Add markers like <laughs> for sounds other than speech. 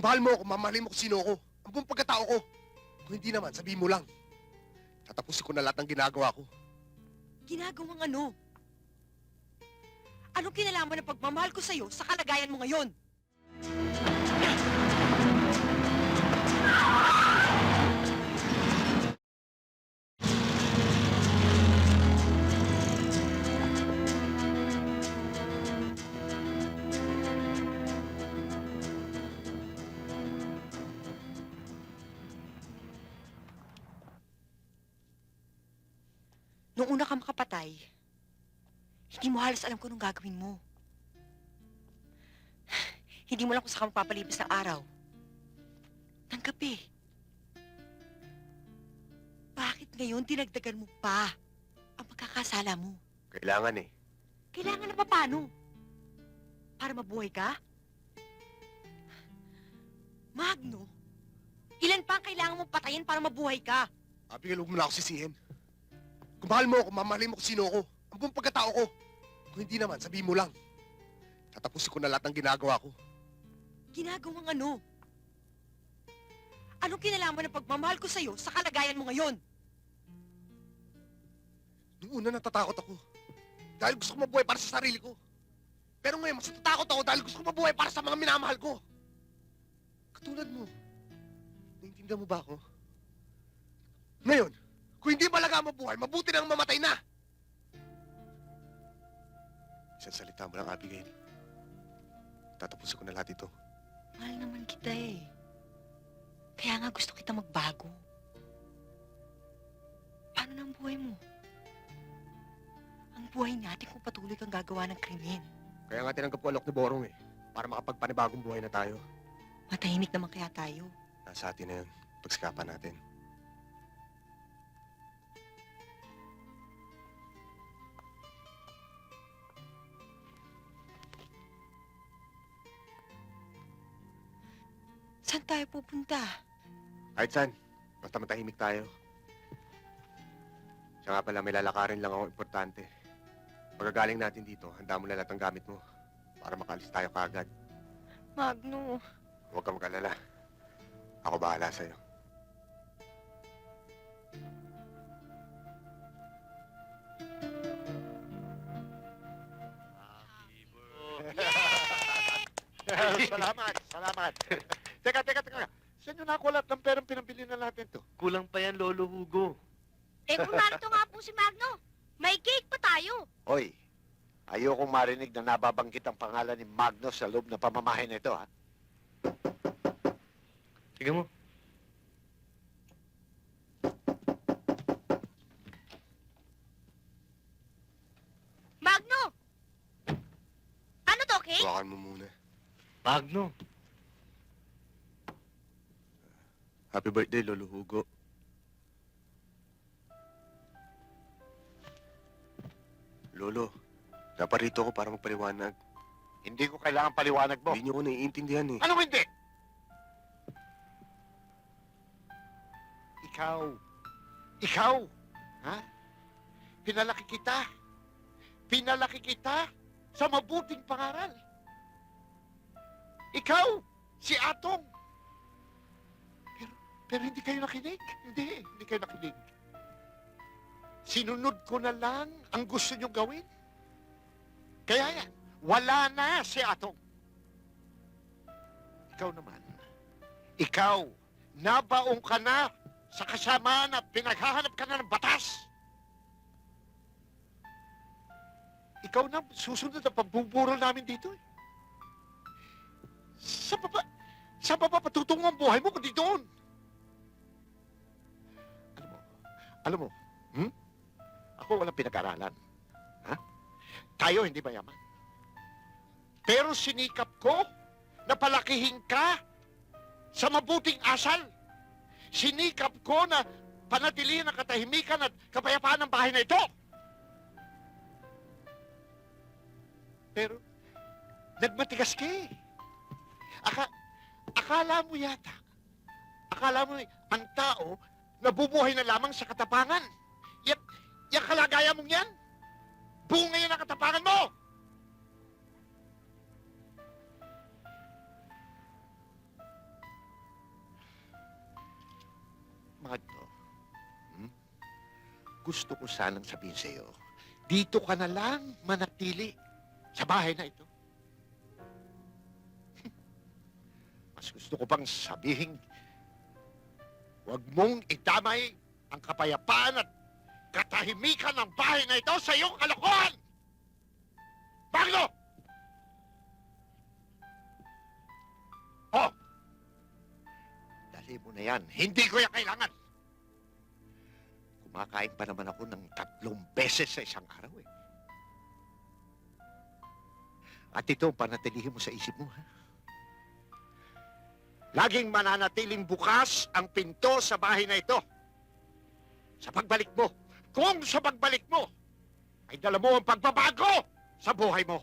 Kung mahal mo ako, mamahalin mo kung sino ako. Ang buong pagkatao ko. Kung hindi naman, sabihin mo lang. Tatapusin ko na lahat ng ginagawa ko. Ginagawang ano? Anong kinalaman ng pagmamahal ko sa'yo sa kalagayan mo ngayon? Nung una ka makapatay, hindi mo halos alam kung anong gagawin mo. Hindi mo lang kung saan ka magpapalipas ng araw. Ng gabi. Bakit ngayon dinagdagan mo pa ang pagkakasala mo? Kailangan eh. Kailangan na pa paano? Para mabuhay ka? Magno, ilan pa ang kailangan mong patayin para mabuhay ka? Abigail, huwag mo na ako sisihin. Mahal mo ako, mamahalin mo kung sino ako. Ang buong pagkatao ko. Kung hindi naman, sabihin mo lang. Tatapusin ko na lahat ng ginagawa ko. Ginagawang ano? Anong kinalaman ng pagmamahal ko sa'yo sa kalagayan mo ngayon? Noong una natatakot ako. Dahil gusto ko mabuhay para sa sarili ko. Pero ngayon, mas natatakot ako dahil gusto ko mabuhay para sa mga minamahal ko. Katulad mo. Naiintindihan mo ba ako? Ngayon, mabuhay, mabuti nang mamatay na. Isang salita mo lang, Abigail. Tatapusin ko na lahat ito. Mahal naman kita eh. Kaya nga gusto kita magbago. Paano na ang buhay mo? Ang buhay natin kung patuloy kang gagawa ng krimen. Kaya nga tinanggap ko alok ni Borong eh. Para makapagpanibagong buhay na tayo. Matahimik naman kaya tayo. Nasa atin na yun. Pagsikapan natin. Saan tayo pupunta? Kahit saan, basta matahimik tayo. Siya nga pala, may lalakarin lang ako importante. Pagkagaling natin dito, handa mo na lahat ng gamit mo para makalis tayo kaagad. Magno, Huwag kang mag-alala. Ako bahala sa'yo. <laughs> salamat, salamat. Teka, teka, teka. Saan nyo nakuha lahat ng perang pinambili na natin to? Kulang pa yan, Lolo Hugo. Eh kung narito nga po si Magno, may cake pa tayo. Hoy, ayokong marinig na nababanggit ang pangalan ni Magno sa loob na ito, ha? Sige mo. Magno! Ano to, cake? Hawakan mo muna. Magno. Happy birthday, Lolo Hugo. Lolo, naparito ako para magpaliwanag. Hindi ko kailangan paliwanag mo. Hindi niyo ko naiintindihan eh. Anong hindi? Ikaw. Ikaw. Ha? Pinalaki kita. Pinalaki kita sa mabuting pangaral. Ikaw, si Atong. Pero, hindi kayo nakinig. Hindi, hindi kayo nakinig. Sinunod ko na lang ang gusto nyo gawin. Kaya yan, wala na si Atong. Ikaw naman, ikaw, nabaong ka na sa kasamaan at pinaghahanap ka na ng batas. Ikaw na susunod ang pagbuburol namin dito eh. Sa baba, sa baba patutungo ang buhay mo kundi doon. Alam mo, hmm? Ako walang pinag-aralan. Ha? Tayo hindi mayaman. Pero sinikap ko na palakihin ka sa mabuting asal. Sinikap ko na panatilihin ang katahimikan at kapayapaan ng bahay na ito. Pero, nagmatigas ka eh. Aka, akala mo yata, akala mo ang tao Nabubuhay na lamang sa katapangan. Yan, yan kalagayan mong yan? Bunga yan ang katapangan mo! Magdo, hmm? gusto ko sanang sabihin sa'yo, dito ka na lang manatili sa bahay na ito. <laughs> Mas gusto ko pang sabihin huwag mong idamay ang kapayapaan at katahimikan ng bahay na ito sa iyong kalokohan! Magno! Oh! Dali mo na yan. Hindi ko yan kailangan. Kumakain pa naman ako ng tatlong beses sa isang araw eh. At ito, panatilihin mo sa isip mo, ha? Laging mananatiling bukas ang pinto sa bahay na ito. Sa pagbalik mo. Kung sa pagbalik mo, ay dala mo ang pagbabago sa buhay mo.